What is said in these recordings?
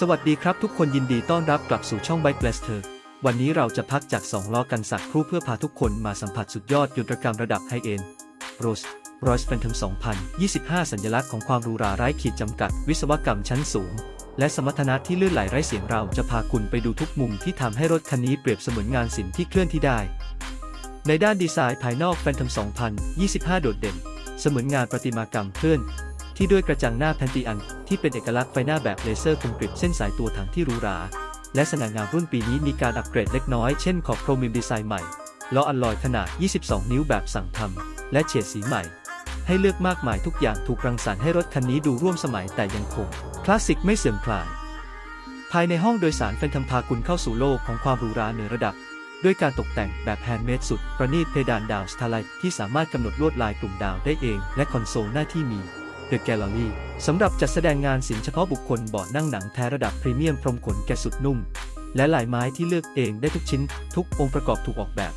สวัสดีครับทุกคนยินดีต้อนรับกลับสู่ช่อง Bike Blaster วันนี้เราจะพักจาก 2 ล้อกันสักครู่เพื่อพาทุกคนมาสัมผัสสุดยอดยนตรกรรมระดับไฮเอ็น Rolls Royce Phantom 2025 สัญลักษณ์ของความรูราไร้ขีดจำกัด วิศวกรรมชั้นสูง และสมรรถนะที่ลื่นไหลไร้เสียงเราจะพาคุณไปดูทุกมุมที่ทำให้รถคันนี้เปรียบเสมือนงานศิลป์ที่เคลื่อนที่ได้ ในด้านดีไซน์ภายนอก Phantom 2025 โดดเด่น เสมือนงานประติมากรรมเคลื่อน ที่ด้วยกระจังหน้าแพนติอัน ที่เป็นเอกลักษณ์ไฟหน้าแบบเลเซอร์คมกริบเส้นสายตัวถังที่หรูหรา และสง่างามรุ่นปีนี้มีการอัปเกรดเล็กน้อยเช่นขอบโครเมียมดีไซน์ใหม่ล้ออัลลอยขนาด 22 นิ้วแบบสั่งทำและเฉดสีใหม่ ให้เลือกมากมายทุกอย่างถูกรังสรรค์ให้รถคันนี้ดูร่วมสมัยแต่ยังคงคลาสสิกไม่เสื่อมคลาย ภายในห้องโดยสารแฟนทำพาคุณเข้าสู่โลกของความหรูหราเหนือระดับ ด้วยการตกแต่งแบบแฮนด์เมดสุด ประณีตเพดานดาวสทาไลท์ที่สามารถกำหนดลวดลายกลุ่มดาวได้เอง และคอนโซลหน้าที่มี The Gallery สำหรับจัดแสดงงานศิลป์เฉพาะบุคคลเบาะนั่งหนังแท้ระดับพรีเมียมพรมขนแกะสุดนุ่ม และลายไม้ที่เลือกเองได้ทุกชิ้น ทุกองค์ประกอบถูกออกแบบ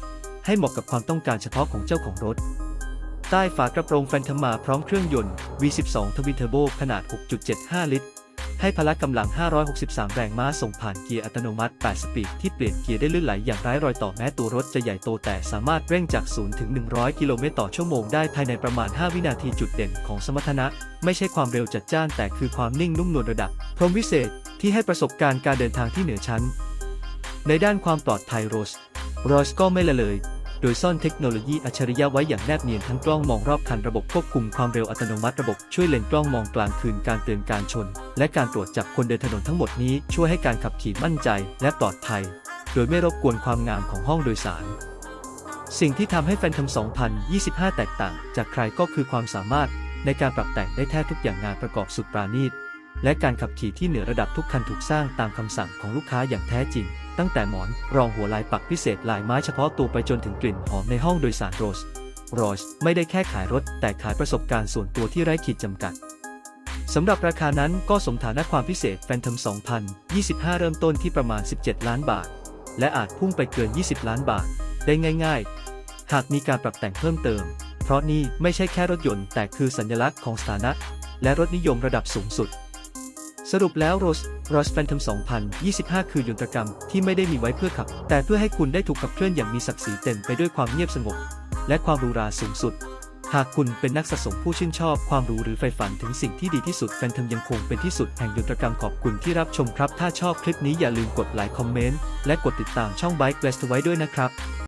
ให้เหมาะกับความต้องการเฉพาะของเจ้าของรถ ใต้ฝากระโปรงแฟนทมาพร้อมเครื่องยนต์ V12 ทวินเทอร์โบขนาด 6.75 ลิตร ให้พละกำลัง 563 แรงม้าส่งผ่านเกียร์อัตโนมัติ 8 สปีดที่เปลี่ยนเกียร์ได้ลื่นไหลอย่างไร้รอยต่อแม้ตัวรถจะใหญ่โตแต่สามารถเร่งจาก 0 ถึง 100 กิโลเมตรต่อชั่วโมงได้ภายในประมาณ 5 วินาทีจุดเด่นของสมรรถนะ ไม่ใช่ความเร็วจัดจ้านแต่คือความนิ่งนุ่มนวลระดับ พรหมวิเศษที่ให้ประสบการณ์การเดินทางที่เหนือชั้น ในด้านความปลอดภัยโรสโรสก็ไม่ละเลย โดยซ่อนเทคโนโลยีอัจฉริยะไว้อย่างแนบเนียนทั้งกล้องมองรอบคันระบบควบคุมความเร็วอัตโนมัติระบบช่วยเลนกล้องมองกลางคืนการเตือนการชน และการตรวจจับคนเดินถนนทั้งหมดนี้ช่วยให้การขับขี่มั่นใจและปลอดภัย โดยไม่รบกวนความงามของห้องโดยสาร สิ่งที่ทำให้แฟนทำ2025 แตกต่าง จากใครก็คือความสามารถในการปรับแต่งได้แทบทุกอย่างงานประกอบสุดปราณีตและการขับขี่ที่เหนือระดับทุกคันถูกสร้างตามคำสั่งของลูกค้าอย่างแท้จริง ตั้งแต่หมอน รองหัวลายปักพิเศษลายไม้เฉพาะตัวไปจนถึงกลิ่นหอมในห้องโดยสารโรสโรสไม่ได้แค่ขายรถ แต่ขายประสบการณ์ส่วนตัวที่ไร้ขีดจำกัดสำหรับราคานั้นก็สมฐานะความพิเศษ Phantom 2025 เริ่มต้นที่ประมาณ 17 ล้านบาท และอาจพุ่งไปเกิน 20 ล้านบาท ได้ง่าย ๆ หากมีการปรับแต่งเพิ่มเติม เพราะนี่ไม่ใช่แค่รถยนต์แต่คือสัญลักษณ์ของสถานะ และรถนิยมระดับสูงสุด สรุปแล้ว Rolls Royce Phantom 2025 คือยนตรกรรมที่ไม่ได้มีไว้เพื่อขับ แต่เพื่อให้คุณได้ถูกขับเคลื่อนอย่างมีศักดิ์ศรีเต็มไปด้วยความเงียบสงบ และความรูราสูงสุด หากคุณเป็นนักสะสมผู้ชื่นชอบความรู้หรือใฝ่ฝันถึงสิ่งที่ดีที่สุด Phantom ยังคงเป็นที่สุดแห่งยนตรกรรมขอบคุณที่รับชมครับ ถ้าชอบคลิปนี้อย่าลืมกดไลค์คอมเมนต์และกดติดตามช่อง Bike Blast ไว้ด้วยนะครับ